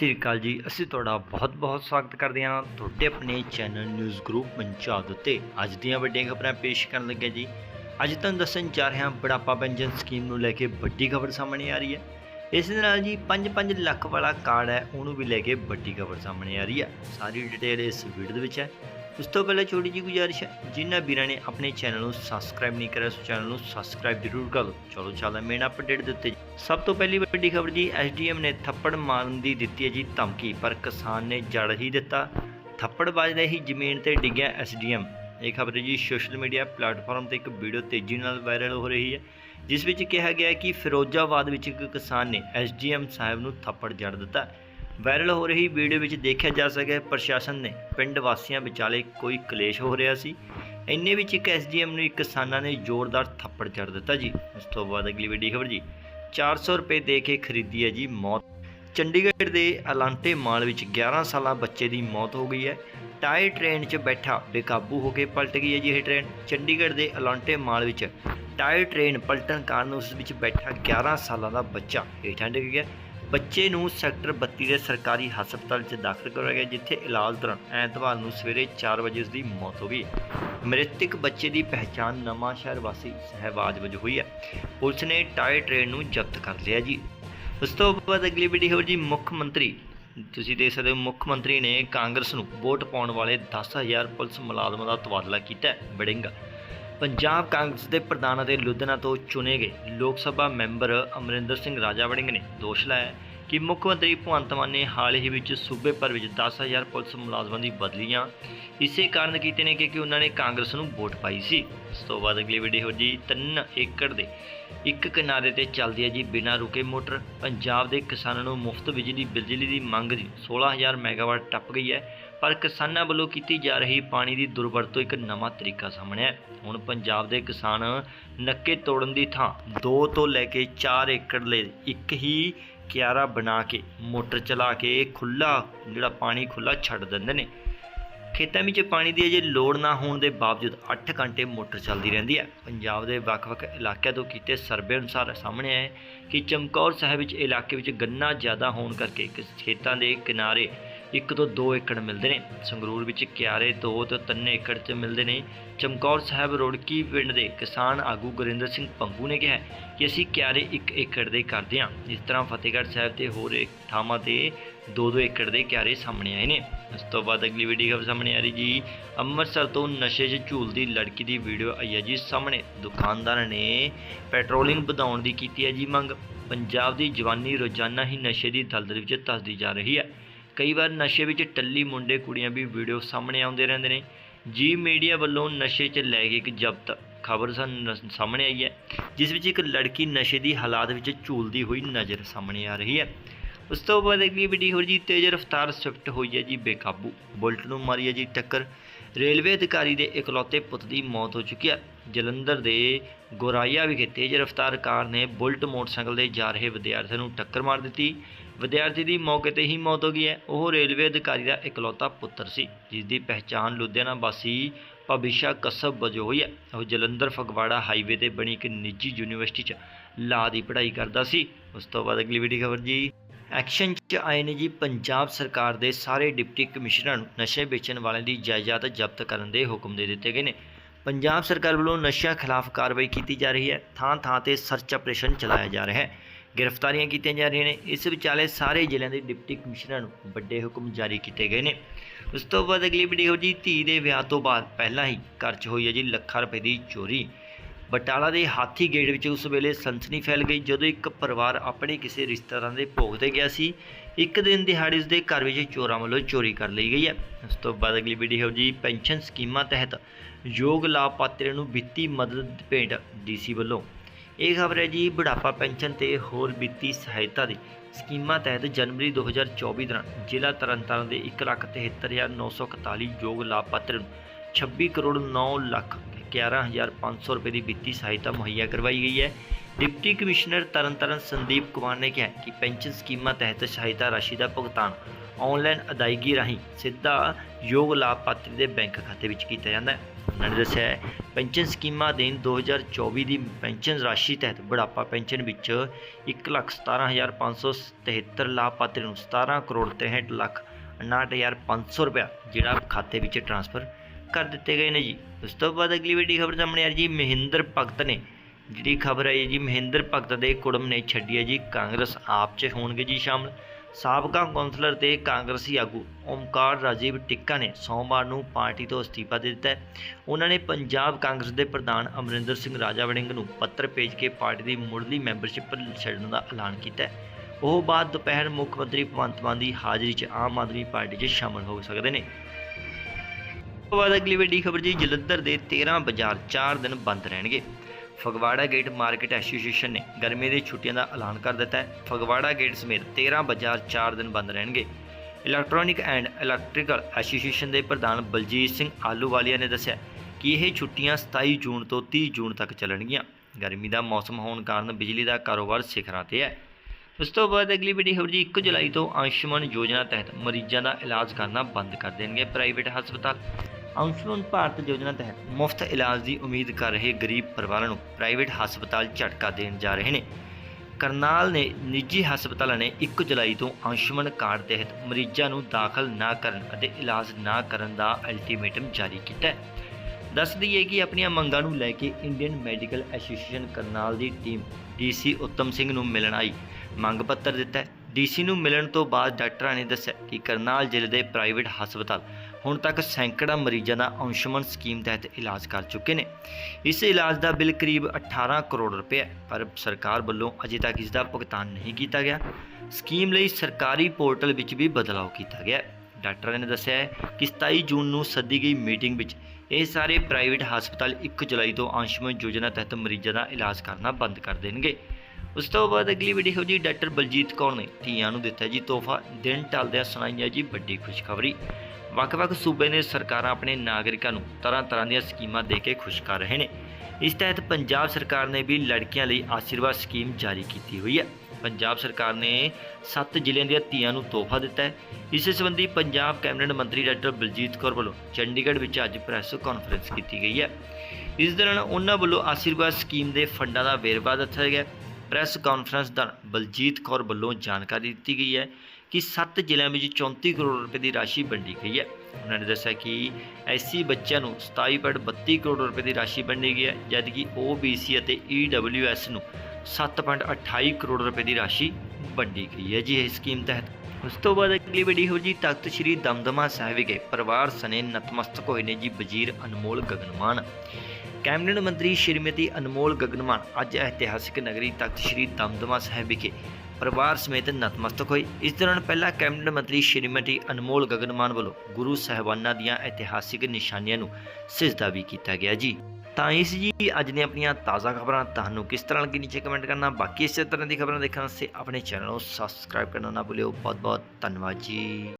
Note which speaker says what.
Speaker 1: ਸਤਿ ਸ੍ਰੀ ਅਕਾਲ ਜੀ। ਅਸੀਂ ਤੁਹਾਡਾ ਬਹੁਤ-ਬਹੁਤ ਸਵਾਗਤ ਕਰਦੇ ਹਾਂ ਤੁਹਾਡੇ ਆਪਣੇ ਚੈਨਲ ਨਿਊਜ਼ ਗਰੁੱਪ ਪੰਜਾਬ ਉੱਤੇ। ਅੱਜ ਦੀਆਂ ਵੱਡੀਆਂ ਖਬਰਾਂ ਪੇਸ਼ ਕਰਨ ਲੱਗੇ ਜੀ। ਅੱਜ ਤੁਹਾਨੂੰ ਦੱਸਣ ਜਾ ਰਹੇ ਹਾਂ ਬੁਢਾਪਾ ਪੈਨਸ਼ਨ ਸਕੀਮ ਨੂੰ ਲੈ ਕੇ ਵੱਡੀ ਖਬਰ ਸਾਹਮਣੇ ਆ ਰਹੀ ਹੈ। ਇਸ ਦੇ ਨਾਲ ਜੀ 5-5 ਲੱਖ ਵਾਲਾ ਕਾਰਡ ਹੈ, ਉਹਨੂੰ ਵੀ ਲੈ ਕੇ ਵੱਡੀ ਖਬਰ ਸਾਹਮਣੇ ਆ ਰਹੀ ਹੈ। ਸਾਰੀ ਡਿਟੇਲ ਇਸ ਵੀਡੀਓ ਦੇ ਵਿੱਚ ਹੈ। ਉਸ ਤੋਂ ਪਹਿਲਾਂ ਛੋਟੀ ਜਿਹੀ ਗੁਜ਼ਾਰਿਸ਼ ਹੈ, ਜਿਨ੍ਹਾਂ ਵੀਰਾਂ ਨੇ ਆਪਣੇ ਚੈਨਲ ਨੂੰ ਸਬਸਕ੍ਰਾਈਬ ਨਹੀਂ ਕਰਿਆ, ਉਸ ਚੈਨਲ ਨੂੰ ਸਬਸਕ੍ਰਾਈਬ ਜ਼ਰੂਰ ਕਰ ਲਓ। ਚਲੋ ਚੱਲਦੇ ਮੇਨ ਅਪਡੇਟ ਦੇ ਉੱਤੇ। ਸਭ ਤੋਂ ਪਹਿਲੀ ਵੱਡੀ ਖਬਰ ਜੀ ਐਸਡੀਐਮ ਨੇ ਥੱਪੜ ਮਾਰਨ ਦੀ ਦਿੱਤੀ ਹੈ ਜੀ ਧਮਕੀ, ਪਰ ਕਿਸਾਨ ਨੇ ਜੜ ਹੀ ਦਿੱਤਾ। ਥੱਪੜ ਵੱਜਦਾ ਹੀ ਜ਼ਮੀਨ ਤੇ ਡਿੱਗਿਆ ਐਸਡੀਐਮ ਇਹ ਖਬਰ ਜੀ ਸੋਸ਼ਲ ਮੀਡੀਆ ਪਲੇਟਫਾਰਮ ਤੇ ਇੱਕ ਵੀਡੀਓ ਤੇਜ਼ੀ ਨਾਲ ਵਾਇਰਲ ਹੋ ਰਹੀ ਹੈ। ਜਿਸ ਵਿੱਚ ਕਿਹਾ ਗਿਆ ਕਿ ਫਿਰੋਜ਼ਾਬਾਦ ਵਿੱਚ ਇੱਕ ਕਿਸਾਨ ਨੇ ਐਸਡੀਐਮ ਸਾਹਿਬ ਨੂੰ ਥੱਪੜ ਜੜ ਦਿੱਤਾ। ਵਾਇਰਲ ਹੋ ਰਹੀ ਵੀਡੀਓ ਵਿੱਚ ਦੇਖਿਆ ਜਾ ਸਕਿਆ ਪ੍ਰਸ਼ਾਸਨ ਨੇ ਪਿੰਡ ਵਾਸੀਆਂ ਵਿਚਾਲੇ ਕੋਈ ਕਲੇਸ਼ ਹੋ ਰਿਹਾ ਸੀ। ਇੰਨੇ ਵਿੱਚ ਇੱਕ ਐਸਡੀਐਮ ਨੂੰ ਇੱਕ ਕਿਸਾਨਾਂ ਨੇ ਜ਼ੋਰਦਾਰ ਥੱਪੜ ਜੜ ਦਿੱਤਾ ਜੀ। ਉਸ ਤੋਂ ਬਾਅਦ ਅਗਲੀ ਵੱਡੀ ਖਬਰ ਜੀ। 400 ਰੁਪਏ ਦੇ ਕੇ ਖਰੀਦੀ ਹੈ ਜੀ ਮੌਤ। ਚੰਡੀਗੜ੍ਹ ਦੇ ਅਲਾਂਟੇ ਮਾਲ ਵਿੱਚ 11 ਸਾਲਾ ਬੱਚੇ ਦੀ ਮੌਤ ਹੋ ਗਈ ਹੈ। ਟਾਇਰ ਟ੍ਰੇਨ 'ਚ ਬੈਠਾ ਬੇਕਾਬੂ ਹੋ ਕੇ ਪਲਟ ਗਈ ਹੈ ਜੀ ਇਹ ਟ੍ਰੇਨ। ਚੰਡੀਗੜ੍ਹ ਦੇ ਅਲਾਂਟੇ ਮਾਲ ਵਿੱਚ ਟਾਇਰ ਟ੍ਰੇਨ ਪਲਟਣ ਕਾਰਨ ਉਸ ਵਿੱਚ ਬੈਠਾ 11 ਸਾਲਾਂ ਦਾ ਬੱਚਾ ਹੇਠਾਂ ਡਿੱਗ ਗਿਆ। ਬੱਚੇ ਨੂੰ ਸੈਕਟਰ 32 ਦੇ ਸਰਕਾਰੀ ਹਸਪਤਾਲ 'ਚ ਦਾਖਲ ਕਰਵਾਇਆ ਗਿਆ, ਜਿੱਥੇ ਇਲਾਜ ਦੌਰਾਨ ਐਤਵਾਰ ਨੂੰ ਸਵੇਰੇ 4 ਵਜੇ ਉਸ ਦੀ ਮੌਤ ਹੋ ਗਈ। ਮ੍ਰਿਤਕ ਬੱਚੇ ਦੀ ਪਹਿਚਾਣ ਨਵਾਂ ਸ਼ਹਿਰ ਵਾਸੀ ਸਹਿਬਾਜ ਵਜੋਂ ਹੋਈ ਹੈ। ਪੁਲਿਸ ਨੇ ਟਾਇਰ ਟ੍ਰੇਨ ਨੂੰ ਜ਼ਬਤ ਕਰ ਲਿਆ ਜੀ। ਉਸ ਤੋਂ ਬਾਅਦ ਅਗਲੀ ਵੀਡੀਓ ਖਬਰ ਜੀ, ਮੁੱਖ ਮੰਤਰੀ। ਤੁਸੀਂ ਦੇਖ ਸਕਦੇ ਹੋ, ਮੁੱਖ ਮੰਤਰੀ ਨੇ ਕਾਂਗਰਸ ਨੂੰ ਵੋਟ ਪਾਉਣ ਵਾਲੇ 10000 ਪੁਲਿਸ ਮੁਲਾਜ਼ਮਾਂ ਦਾ ਤਬਾਦਲਾ ਕੀਤਾ ਬੜਿੰਗਾ। ਪੰਜਾਬ ਕਾਂਗਰਸ ਦੇ ਪ੍ਰਧਾਨ ਅਤੇ ਲੁਧਿਆਣਾ ਤੋਂ ਚੁਣੇ ਗਏ ਲੋਕ ਸਭਾ ਮੈਂਬਰ ਅਮਰਿੰਦਰ ਸਿੰਘ ਰਾਜਾ ਵੜਿੰਗ ਨੇ ਦੋਸ਼ ਲਾਇਆ ਕਿ ਮੁੱਖ ਮੰਤਰੀ ਭਗਵੰਤ ਮਾਨ ਨੇ ਹਾਲ ਹੀ ਵਿੱਚ ਸੂਬੇ ਭਰ ਵਿੱਚ 10000 ਪੁਲਿਸ ਮੁਲਾਜ਼ਮਾਂ ਦੀ ਬਦਲੀਆਂ। ਇਸੇ ਕਾਰਨ ਕੀਤੇ ਨੇ ਕਿ ਉਹਨਾਂ ਨੇ ਕਾਂਗਰਸ ਨੂੰ ਵੋਟ ਪਾਈ ਸੀ। ਇਸ ਤੋਂ ਬਾਅਦ ਅਗਲੀ ਵੀਡੀਓ ਜੀ 3 ਏਕੜ ਦੇ ਇੱਕ ਕਿਨਾਰੇ ਤੇ ਚੱਲਦੀ ਹੈ ਜੀ ਬਿਨਾਂ ਰੁਕੇ ਮੋਟਰ। ਪੰਜਾਬ ਦੇ ਕਿਸਾਨਾਂ ਨੂੰ ਮੁਫਤ ਬਿਜਲੀ ਬਿਜਲੀ ਦੀ ਮੰਗ ਦੀ 16000 ਮੈਗਾਵਾਟ ਟੱਪ ਗਈ ਹੈ। ਪਰ ਕਿਸਾਨਾਂ ਵੱਲੋਂ ਕੀਤੀ ਜਾ ਰਹੀ ਪਾਣੀ ਦੀ ਦੁਰਵਰਤੋਂ ਇੱਕ ਨਵਾਂ ਤਰੀਕਾ ਸਾਹਮਣੇ ਹੈ। ਹੁਣ ਪੰਜਾਬ ਦੇ ਕਿਸਾਨ ਨੱਕੇ ਤੋੜਨ ਦੀ ਥਾਂ 2 ਤੋਂ ਲੈ ਕੇ 4 ਏਕੜ ਲਈ ਇੱਕ ਹੀ ਕਿਆਰਾ ਬਣਾ ਕੇ ਮੋਟਰ ਚਲਾ ਕੇ ਖੁੱਲਾ ਜਿਹੜਾ ਪਾਣੀ ਖੁੱਲਾ ਛੱਡ ਦਿੰਦੇ ਨੇ। ਖੇਤਾਂ ਵਿੱਚ ਪਾਣੀ ਦੀ ਅਜੇ ਲੋੜ ਨਾ ਹੋਣ ਦੇ ਬਾਵਜੂਦ 8 ਘੰਟੇ ਮੋਟਰ ਚੱਲਦੀ ਰਹਿੰਦੀ ਹੈ। ਪੰਜਾਬ ਦੇ ਵੱਖ-ਵੱਖ ਇਲਾਕਿਆਂ ਤੋਂ ਕੀਤੇ ਸਰਵੇ ਅਨੁਸਾਰ ਸਾਹਮਣੇ ਆਇਆ ਕਿ ਚਮਕੌਰ ਸਾਹਿਬ ਵਿੱਚ ਇਲਾਕੇ ਵਿੱਚ ਗੰਨਾ ਜ਼ਿਆਦਾ ਹੋਣ ਕਰਕੇ ਖੇਤਾਂ ਦੇ ਕਿਨਾਰੇ 1 ਤੋਂ 2 ਏਕੜ ਮਿਲਦੇ ਨੇ। ਸੰਗਰੂਰ ਵਿੱਚ ਕਿਆਰੇ 2 ਤੋਂ 3 ਏਕੜ 'ਚ ਮਿਲਦੇ ਨੇ। ਚਮਕੌਰ ਸਾਹਿਬ ਰੋੜਕੀ ਪਿੰਡ ਦੇ ਕਿਸਾਨ ਆਗੂ ਗੁਰਿੰਦਰ ਸਿੰਘ ਪੰਗੂ ਨੇ ਕਿਹਾ ਕਿ ਅਸੀਂ ਕਿਆਰੇ 1 ਏਕੜ ਦੇ ਕਰਦੇ ਹਾਂ। ਇਸ ਤਰ੍ਹਾਂ ਫਤਿਹਗੜ੍ਹ ਸਾਹਿਬ ਤੇ ਹੋਰ ਥਾਵਾਂ ਤੇ 2-2 ਏਕੜ ਦੇ ਕਿਆਰੇ ਸਾਹਮਣੇ ਆਏ ਨੇ। ਇਸ ਤੋਂ ਬਾਅਦ ਅਗਲੀ ਵੀਡੀਓ ਖਬਰ ਸਾਹਮਣੇ ਆ ਰਹੀ ਜੀ। ਅੰਮ੍ਰਿਤਸਰ ਤੋਂ ਨਸ਼ੇ 'ਚ ਝੂਲਦੀ ਲੜਕੀ ਦੀ ਵੀਡੀਓ ਆਈ ਹੈ ਜੀ ਸਾਹਮਣੇ। ਦੁਕਾਨਦਾਰ ਨੇ ਪੈਟਰੋਲਿੰਗ ਵਧਾਉਣ ਦੀ ਕੀਤੀ ਹੈ ਜੀ ਮੰਗ। ਪੰਜਾਬ ਦੀ ਜਵਾਨੀ ਰੋਜ਼ਾਨਾ ਹੀ ਨਸ਼ੇ ਦੀ ਦਲਦਲ ਵਿੱਚ ਧੱਸਦੀ ਜਾ ਰਹੀ ਹੈ। ਕਈ ਵਾਰ ਨਸ਼ੇ ਵਿੱਚ ਟੱਲੀ ਮੁੰਡੇ ਕੁੜੀਆਂ ਵੀ ਵੀਡੀਓ ਸਾਹਮਣੇ ਆਉਂਦੇ ਰਹਿੰਦੇ ਨੇ। ਜੀ ਮੀਡੀਆ ਵੱਲੋਂ ਨਸ਼ੇ 'ਚ ਲੈ ਕੇ ਇੱਕ ਜ਼ਬਤ ਖਬਰ ਸਾਨੂੰ ਸਾਹਮਣੇ ਆਈ ਹੈ, ਜਿਸ ਵਿੱਚ ਇੱਕ ਲੜਕੀ ਨਸ਼ੇ ਦੀ ਹਾਲਾਤ ਵਿੱਚ ਝੂਲਦੀ ਹੋਈ ਨਜ਼ਰ ਸਾਹਮਣੇ ਆ ਰਹੀ ਹੈ। ਉਸ ਤੋਂ ਬਾਅਦ ਅਗਲੀ ਵੀਡੀਓ ਹੋਰ ਜੀ, ਤੇਜ਼ ਰਫ਼ਤਾਰ ਸਵਿਫਟ ਹੋਈ ਹੈ ਜੀ, ਬੇਕਾਬੂ। ਬੁਲਟ ਨੂੰ ਮਾਰੀ ਹੈ ਜੀ ਟੱਕਰ। ਰੇਲਵੇ ਅਧਿਕਾਰੀ ਦੇ ਇਕਲੌਤੇ ਪੁੱਤ ਦੀ ਮੌਤ ਹੋ ਚੁੱਕੀ ਹੈ। ਜਲੰਧਰ ਦੇ ਗੋਰਾਈਆ ਵਿਖੇ ਤੇਜ਼ ਰਫ਼ਤਾਰ ਕਾਰ ਨੇ ਬੁਲਟ ਮੋਟਰਸਾਈਕਲ ਦੇ ਜਾ ਰਹੇ ਵਿਦਿਆਰਥੀ ਨੂੰ ਟੱਕਰ ਮਾਰ ਦਿੱਤੀ। ਵਿਦਿਆਰਥੀ ਦੀ ਮੌਕੇ ਤੇ ਹੀ ਮੌਤ ਹੋ ਗਈ ਹੈ। ਉਹ ਰੇਲਵੇ ਅਧਿਕਾਰੀ ਦਾ ਇਕਲੌਤਾ ਪੁੱਤਰ ਸੀ ਜਿਸ ਦੀ ਪਹਿਚਾਣ ਲੁਧਿਆਣਾ ਵਾਸੀ ਭਵਿਸ਼ਾ ਕਸਬ ਵਜੋਂ ਹੋਈ ਹੈ। ਉਹ ਜਲੰਧਰ ਫਗਵਾੜਾ ਹਾਈਵੇ ਤੇ ਬਣੀ ਇੱਕ ਨਿੱਜੀ ਯੂਨੀਵਰਸਿਟੀ 'ਚ ਲਾ ਦੀ ਪੜ੍ਹਾਈ ਕਰਦਾ ਸੀ। ਉਸ ਤੋਂ ਬਾਅਦ ਅਗਲੀ ਵੀਡੀਓ ਖਬਰ ਜੀ। ਐਕਸ਼ਨ 'ਚ ਆਏ ਨੇ ਜੀ ਪੰਜਾਬ ਸਰਕਾਰ ਦੇ ਸਾਰੇ ਡਿਪਟੀ ਕਮਿਸ਼ਨਰਾਂ ਨੂੰ ਨਸ਼ੇ ਵੇਚਣ ਵਾਲਿਆਂ ਦੀ ਜਾਇਦਾਦ ਜ਼ਬਤ ਕਰਨ ਦੇ ਹੁਕਮ ਦੇ ਦਿੱਤੇ ਗਏ ਨੇ। ਪੰਜਾਬ ਸਰਕਾਰ ਵੱਲੋਂ ਨਸ਼ਿਆਂ ਖਿਲਾਫ ਕਾਰਵਾਈ ਕੀਤੀ ਜਾ ਰਹੀ ਹੈ। ਥਾਂ ਥਾਂ ਤੇ ਸਰਚ ਆਪਰੇਸ਼ਨ ਚਲਾਇਆ ਜਾ ਰਿਹਾ ਹੈ। ਗ੍ਰਿਫਤਾਰੀਆਂ ਕੀਤੀਆਂ ਜਾ ਰਹੀਆਂ ਨੇ। ਇਸ ਵਿਚਾਲੇ ਸਾਰੇ ਜ਼ਿਲ੍ਹਿਆਂ ਦੇ ਡਿਪਟੀ ਕਮਿਸ਼ਨਰਾਂ ਨੂੰ ਵੱਡੇ ਹੁਕਮ ਜਾਰੀ ਕੀਤੇ ਗਏ ਨੇ। ਉਸ ਤੋਂ ਬਾਅਦ ਅਗਲੀ ਵੀਡੀਓ ਜੀ, ਧੀ ਦੇ ਵਿਆਹ ਤੋਂ ਬਾਅਦ ਪਹਿਲਾਂ ਹੀ ਘਰ 'ਚ ਹੋਈ ਹੈ ਜੀ ਲੱਖਾਂ ਰੁਪਏ ਦੀ ਚੋਰੀ। ਬਟਾਲਾ ਦੇ ਹਾਥੀ ਗੇਟ ਵਿੱਚ ਉਸ ਵੇਲੇ ਸਨਸਨੀ ਫੈਲ ਗਈ, ਜਦੋਂ ਇੱਕ ਪਰਿਵਾਰ ਆਪਣੇ ਕਿਸੇ ਰਿਸ਼ਤੇਦਾਰਾਂ ਦੇ ਭੋਗ ਤੇ ਗਿਆ ਸੀ। ਇੱਕ ਦਿਨ ਦਿਹਾੜੇ ਉਸ ਦੇ ਘਰ ਵਿੱਚ ਚੋਰਾਂ ਵੱਲੋਂ ਚੋਰੀ ਕਰ ਲਈ ਗਈ ਹੈ। ਉਸ ਤੋਂ ਬਾਅਦ ਅਗਲੀ ਵੀਡੀਓ ਜੀ, ਪੈਨਸ਼ਨ ਸਕੀਮਾਂ ਤਹਿਤ ਯੋਗ ਲਾਭਪਾਤਰੀ ਨੂੰ ਵਿੱਤੀ ਮਦਦ ਭੇਟ ਡੀਸੀ ਵੱਲੋਂ ਇਹ ਖਬਰ ਹੈ ਜੀ, ਬੁਢਾਪਾ ਪੈਨਸ਼ਨ ਤੇ ਹੋਰ ਵਿੱਤੀ ਸਹਾਇਤਾ ਦੀ ਸਕੀਮਾਂ ਤਹਿਤ ਜਨਵਰੀ 2024 ਦੌਰਾਨ ਜ਼ਿਲ੍ਹਾ ਤਰਨਤਾਰਨ ਦੇ 173941 ਯੋਗ ਲਾਭਪਾਤਰੀਆਂ ਨੂੰ 26 ਕਰੋੜ 9 ਲੱਖ 11500 ਰੁਪਏ ਦੀ ਵਿੱਤੀ ਸਹਾਇਤਾ ਮੁਹੱਈਆ ਕਰਵਾਈ ਗਈ ਹੈ। ਡਿਪਟੀ ਕਮਿਸ਼ਨਰ ਤਰਨਤਾਰਨ ਸੰਦੀਪ ਕੁਮਾਰ ਨੇ ਕਿਹਾ ਕਿ ਪੈਨਸ਼ਨ ਸਕੀਮਾਂ ਤਹਿਤ ਸਹਾਇਤਾ ਰਾਸ਼ੀ ਦਾ ਭੁਗਤਾਨ ਆਨਲਾਈਨ ਅਦਾਇਗੀ ਰਾਹੀਂ ਸਿੱਧਾ ਯੋਗ ਲਾਭਪਾਤਰੀ ਦੇ ਬੈਂਕ ਖਾਤੇ ਵਿੱਚ ਕੀਤਾ ਜਾਂਦਾ ਹੈ। ਉਹਨਾਂ ਨੇ ਦੱਸਿਆ ਹੈ ਪੈਨਸ਼ਨ ਸਕੀਮਾਂ ਅਧੀਨ 2024 ਦੀ ਪੈਨਸ਼ਨ ਰਾਸ਼ੀ ਤਹਿਤ ਬੁਢਾਪਾ ਪੈਨਸ਼ਨ ਵਿੱਚ 1,17,573 ਲਾਭਪਾਤਰੀ ਨੂੰ 17 ਕਰੋੜ 63 ਲੱਖ 59500 ਰੁਪਇਆ ਜਿਹੜਾ ਖਾਤੇ ਵਿੱਚ ਟ੍ਰਾਂਸਫਰ ਕਰ ਦਿੱਤੇ ਗਏ ਨੇ ਜੀ। ਉਸ ਤੋਂ ਬਾਅਦ ਅਗਲੀ ਵੱਡੀ ਖਬਰ ਸਾਹਮਣੇ ਆ ਰਹੀ ਜੀ ਮਹਿੰਦਰ ਭਗਤ ਨੇ ਜਿਹੜੀ ਖਬਰ ਹੈ ਜੀ ਮਹਿੰਦਰ ਭਗਤ ਦੇ ਕੁੜਮ ਨੇ ਛੱਡੀ ਹੈ ਜੀ ਕਾਂਗਰਸ ਆਪ 'ਚ ਹੋਣਗੇ ਜੀ ਸ਼ਾਮਲ। ਸਾਬਕਾ ਕੌਂਸਲਰ ਤੇ ਕਾਂਗਰਸੀ ਆਗੂ ਓਮਕਾਰ ਰਾਜੀਵ ਟਿੱਕਾ ਨੇ ਸੋਮਵਾਰ ਨੂੰ ਪਾਰਟੀ ਤੋਂ ਅਸਤੀਫਾ ਦੇ ਦਿੱਤਾ ਹੈ। ਉਹਨਾਂ ਨੇ ਪੰਜਾਬ ਕਾਂਗਰਸ ਦੇ ਪ੍ਰਧਾਨ ਅਮਰਿੰਦਰ ਸਿੰਘ ਰਾਜਾ ਵੜਿੰਗ ਨੂੰ ਪੱਤਰ ਭੇਜ ਕੇ ਪਾਰਟੀ ਦੀ ਮੁੱਢਲੀ ਮੈਂਬਰਸ਼ਿਪ ਛੱਡਣ ਦਾ ਐਲਾਨ ਕੀਤਾ ਹੈ। ਉਹ ਬਾਅਦ ਦੁਪਹਿਰ ਮੁੱਖ ਮੰਤਰੀ ਭਗਵੰਤ ਮਾਨ ਦੀ ਹਾਜ਼ਰੀ 'ਚ ਆਮ ਆਦਮੀ ਪਾਰਟੀ 'ਚ ਸ਼ਾਮਲ ਹੋ ਸਕਦੇ ਨੇ। ਤੋਂ ਬਾਅਦ ਅਗਲੀ ਵੱਡੀ ਖਬਰ ਜੀ, ਜਲੰਧਰ ਦੇ 13 ਬਾਜ਼ਾਰ 4 ਦਿਨ ਬੰਦ ਰਹਿਣਗੇ। ਫਗਵਾੜਾ ਗੇਟ ਮਾਰਕੀਟ ਐਸੋਸੀਏਸ਼ਨ ਨੇ ਗਰਮੀ ਦੀ ਛੁੱਟੀਆਂ ਦਾ ਐਲਾਨ ਕਰ ਦਿੱਤਾ ਹੈ। ਫਗਵਾੜਾ ਗੇਟ ਸਮੇਤ 13 ਬਾਜ਼ਾਰ 4 ਦਿਨ ਬੰਦ ਰਹਿਣਗੇ। ਇਲੈਕਟ੍ਰੋਨਿਕ ਐਂਡ ਇਲੈਕਟ੍ਰੀਕਲ ਐਸੋਸੀਏਸ਼ਨ ਦੇ ਪ੍ਰਧਾਨ ਬਲਜੀਤ ਸਿੰਘ ਆਲੂਵਾਲੀਆ ਨੇ ਦੱਸਿਆ ਕਿ ਇਹ ਛੁੱਟੀਆਂ 27 ਜੂਨ ਤੋਂ 30 ਜੂਨ ਤੱਕ ਚੱਲਣਗੀਆਂ। ਗਰਮੀ ਦਾ ਮੌਸਮ ਹੋਣ ਕਾਰਨ ਬਿਜਲੀ ਦਾ ਕਾਰੋਬਾਰ ਸਿਖਰਾਂ ਤੇ ਹੈ। ਉਸ ਤੋਂ ਬਾਅਦ ਅਗਲੀ ਵੱਡੀ ਖਬਰ ਜੀ 1 ਜੁਲਾਈ ਤੋਂ ਆਯੁਸ਼ਮਾਨ ਯੋਜਨਾ ਤਹਿਤ ਮਰੀਜ਼ਾਂ ਦਾ ਇਲਾਜ ਕਰਨਾ ਬੰਦ ਕਰ ਦੇਣਗੇ ਪ੍ਰਾਈਵੇਟ ਹਸਪਤਾਲ। ਆਯੁਸ਼ਮਾਨ ਭਾਰਤ ਯੋਜਨਾ ਤਹਿਤ ਮੁਫਤ ਇਲਾਜ ਦੀ ਉਮੀਦ ਕਰ ਰਹੇ ਗਰੀਬ ਪਰਿਵਾਰਾਂ ਨੂੰ ਪ੍ਰਾਈਵੇਟ ਹਸਪਤਾਲ ਝਟਕਾ ਦੇਣ ਜਾ ਰਹੇ ਨੇ। ਕਰਨਾਲ ਨੇ ਨਿੱਜੀ ਹਸਪਤਾਲਾਂ ਨੇ 1 ਜੁਲਾਈ ਤੋਂ ਆਯੁਸ਼ਮਾਨ ਕਾਰਡ ਤਹਿਤ ਮਰੀਜ਼ਾਂ ਨੂੰ ਦਾਖਲ ਨਾ ਕਰਨ ਅਤੇ ਇਲਾਜ ਨਾ ਕਰਨ ਦਾ ਅਲਟੀਮੇਟਮ ਜਾਰੀ ਕੀਤਾ ਹੈ। ਦੱਸ ਦਈਏ ਕਿ ਆਪਣੀਆਂ ਮੰਗਾਂ ਨੂੰ ਲੈ ਕੇ ਇੰਡੀਅਨ ਮੈਡੀਕਲ ਐਸੋਸੀਏਸ਼ਨ ਕਰਨਾਲ ਦੀ ਟੀਮ ਡੀਸੀ ਉੱਤਮ ਸਿੰਘ ਨੂੰ ਮਿਲਣ ਆਈ। ਮੰਗ ਪੱਤਰ ਦਿੱਤਾ ਹੈ। ਡੀਸੀ ਨੂੰ ਮਿਲਣ ਤੋਂ ਬਾਅਦ ਡਾਕਟਰਾਂ ਨੇ ਦੱਸਿਆ ਕਿ ਕਰਨਾਲ ਜ਼ਿਲ੍ਹੇ ਦੇ ਪ੍ਰਾਈਵੇਟ ਹਸਪਤਾਲ ਹੁਣ ਤੱਕ ਸੈਂਕੜਾ ਮਰੀਜ਼ਾਂ ਦਾ ਅੰਸ਼ੁਮਨ ਸਕੀਮ ਤਹਿਤ ਇਲਾਜ ਕਰ ਚੁੱਕੇ ਨੇ। ਇਸ ਇਲਾਜ ਦਾ ਬਿੱਲ ਕਰੀਬ 18 ਕਰੋੜ ਰੁਪਏ ਹੈ, ਪਰ ਸਰਕਾਰ ਵੱਲੋਂ ਅਜੇ ਤੱਕ ਇਸ ਦਾ ਭੁਗਤਾਨ ਨਹੀਂ ਕੀਤਾ ਗਿਆ। ਸਕੀਮ ਲਈ ਸਰਕਾਰੀ ਪੋਰਟਲ ਵਿੱਚ ਵੀ ਬਦਲਾਅ ਕੀਤਾ ਗਿਆ ਡਾਕਟਰਾਂ ਨੇ ਦੱਸਿਆ ਹੈ ਕਿ 27 ਜੂਨ ਨੂੰ ਸੱਦੀ ਗਈ ਮੀਟਿੰਗ ਵਿੱਚ ਇਹ ਸਾਰੇ ਪ੍ਰਾਈਵੇਟ ਹਸਪਤਾਲ 1 ਜੁਲਾਈ ਤੋਂ ਅੰਸ਼ੁਮਨ ਯੋਜਨਾ ਤਹਿਤ ਮਰੀਜ਼ਾਂ ਦਾ ਇਲਾਜ ਕਰਨਾ ਬੰਦ ਕਰ ਦੇਣਗੇ। ਉਸ ਤੋਂ ਬਾਅਦ ਅਗਲੀ ਵੀਡੀਓ ਹੋ ਜੀ ਡਾਕਟਰ ਬਲਜੀਤ ਕੌਰ ਨੇ ਧੀਆਂ ਨੂੰ ਦਿੱਤਾ ਜੀ ਤੋਹਫਾ। ਦਿਨ ਢਲਦਿਆਂ ਸੁਣਾਈਆਂ ਜੀ ਵੱਡੀ ਖੁਸ਼ਖਬਰੀ। ਵੱਖ-ਵੱਖ ਸੂਬੇ ਨੇ ਸਰਕਾਰਾਂ ਆਪਣੇ ਨਾਗਰਿਕਾਂ ਨੂੰ ਤਰ੍ਹਾਂ ਤਰ੍ਹਾਂ ਦੀਆਂ ਸਕੀਮਾਂ ਦੇ ਕੇ ਖੁਸ਼ ਕਰ ਰਹੇ ਨੇ। ਇਸ ਤਹਿਤ ਪੰਜਾਬ ਸਰਕਾਰ ਨੇ ਵੀ ਲੜਕੀਆਂ ਲਈ ਆਸ਼ੀਰਵਾਦ ਸਕੀਮ ਜਾਰੀ ਕੀਤੀ ਹੋਈ ਹੈ। ਪੰਜਾਬ ਸਰਕਾਰ ਨੇ 7 ਜ਼ਿਲ੍ਹਿਆਂ ਦੀਆਂ ਧੀਆਂ ਨੂੰ ਤੋਹਫਾ ਦਿੱਤਾ ਹੈ। ਇਸ ਸੰਬੰਧੀ ਪੰਜਾਬ ਕੈਬਨਿਟ ਮੰਤਰੀ ਡਾਕਟਰ ਬਲਜੀਤ ਕੌਰ ਵੱਲੋਂ ਚੰਡੀਗੜ੍ਹ ਵਿੱਚ ਅੱਜ ਪ੍ਰੈਸ ਕਾਨਫਰੰਸ ਕੀਤੀ ਗਈ ਹੈ। ਇਸ ਦੌਰਾਨ ਉਹਨਾਂ ਵੱਲੋਂ ਆਸ਼ੀਰਵਾਦ ਸਕੀਮ ਦੇ ਫੰਡਾਂ ਦਾ ਵੇਰਵਾ ਦਿੱਤਾ ਗਿਆ ਪ੍ਰੈਸ ਕਾਨਫਰੰਸ ਦੌਰਾਨ ਬਲਜੀਤ ਕੌਰ ਵੱਲੋਂ ਜਾਣਕਾਰੀ ਦਿੱਤੀ ਗਈ ਹੈ ਕਿ 7 ਜ਼ਿਲ੍ਹਿਆਂ ਵਿੱਚ 34 ਕਰੋੜ ਰੁਪਏ ਦੀ ਰਾਸ਼ੀ ਵੰਡੀ ਗਈ ਹੈ। ਉਹਨਾਂ ਨੇ ਦੱਸਿਆ ਕਿ ਐਸਸੀ ਬੱਚਿਆਂ ਨੂੰ 27.32 ਕਰੋੜ ਰੁਪਏ ਦੀ ਰਾਸ਼ੀ ਵੰਡੀ ਗਈ ਹੈ, ਜਦਕਿ OBC ਅਤੇ EWS ਨੂੰ 7.28 ਕਰੋੜ ਰੁਪਏ ਦੀ ਰਾਸ਼ੀ ਵੰਡੀ ਗਈ ਹੈ। ਜੀ ਇਹ ਸਕੀਮ ਤਹਿਤ ਉਸ ਤੋਂ ਬਾਅਦ ਅਗਲੀ ਵੱਡੀ ਹੋ ਜੀ, ਤਖਤ ਸ੍ਰੀ ਦਮਦਮਾ ਸਾਹਿਬ ਵਿਖੇ ਪਰਿਵਾਰ ਸਨੇ ਨਤਮਸਤਕ ਹੋਏ ਨੇ ਜੀ ਵਜ਼ੀਰ ਅਨਮੋਲ ਗਗਨਮਾਨ। ਕੈਬਨਿਟ ਮੰਤਰੀ ਸ਼੍ਰੀਮਤੀ ਅਨਮੋਲ ਗਗਨਮਾਨ ਅੱਜ ਇਤਿਹਾਸਿਕ ਨਗਰੀ ਤਖਤ ਸ੍ਰੀ ਦਮਦਮਾ ਸਾਹਿਬ ਵਿਖੇ ਪਰਿਵਾਰ ਸਮੇਤ ਨਤਮਸਤਕ ਹੋਏ ਇਸ ਦੌਰਾਨ ਪਹਿਲਾ ਕੈਬਨਿਟ ਮੰਤਰੀ ਸ਼੍ਰੀਮਤੀ ਅਨਮੋਲ ਗਗਨਮਾਨ ਵੱਲੋਂ ਗੁਰੂ ਸਾਹਿਬਾਨਾਂ ਦੀਆਂ ਇਤਿਹਾਸਿਕ ਨਿਸ਼ਾਨੀਆਂ ਨੂੰ ਸਿਜਦਾ ਵੀ ਕੀਤਾ ਗਿਆ ਜੀ। ਤਾਂ ਇਸ ਜੀ ਅੱਜ ਦੀਆਂ ਆਪਣੀਆਂ ਤਾਜ਼ਾ ਖਬਰਾਂ ਤੁਹਾਨੂੰ ਕਿਸ ਤਰ੍ਹਾਂ ਲੱਗੀ ਨੀਚੇ ਕਮੈਂਟ ਕਰਨਾ। ਬਾਕੀ ਇਸੇ ਤਰ੍ਹਾਂ ਦੀ ਖਬਰਾਂ ਦੇਖਣ ਵਾਸਤੇ ਆਪਣੇ ਚੈਨਲ ਨੂੰ ਸਬਸਕ੍ਰਾਈਬ ਕਰਨਾ ਨਾ ਭੁੱਲਿਓ। ਬਹੁਤ ਬਹੁਤ ਧੰਨਵਾਦ ਜੀ।